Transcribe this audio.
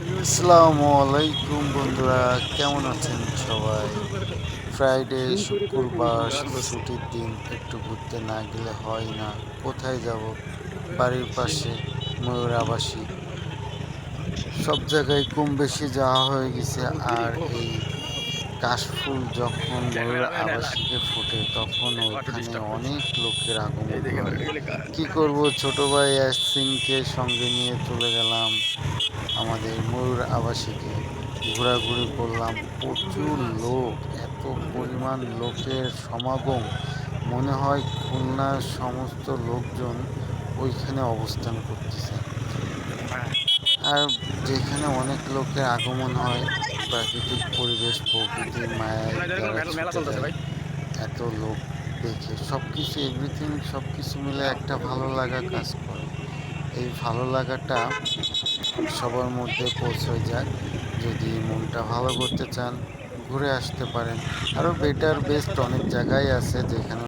আসসালামু আলাইকুম বন্ধুরা, কেমন আছেন সবাই? ফ্রাইডে শুক্রবার, ছুটির দিন, একটু ঘুরতে না গেলে হয় না। কোথায় যাব? বাড়ির পাশে, ময়ূর আবাসী সব জায়গায় কম বেশি যাওয়া হয়ে গেছে, আর এই কাশফুল যখন ময়ূর আবাসিকে ফোটে তখন ওখানে অনেক লোকের আগমন কি করব? ছোট ভাই সিংকে সঙ্গে নিয়ে চলে গেলাম আমাদের ময়ূর আবাসিকে। ঘোরাঘুরি করলাম প্রচুর লোক এত পরিমাণ লোকের সমাগম। মনে হয় খুলনার সমস্ত লোকজন ওইখানে অবস্থান করতেছে। আর যেখানে অনেক লোকের আগমন হয় প্রাকৃতিক পরিবেশ প্রকৃতির ছুটে যায় এত লোক দেখে সব কিছু এভরিথিং সব কিছু মিলে একটা ভালো লাগা কাজ করে। এই ভালো লাগাটা সবার মধ্যে পৌঁছে যায় যদি মনটা ভালো করতে চান ঘুরে আসতে পারেন। আরও বেটার বেস্ট অনেক জায়গায় আছে যেখানে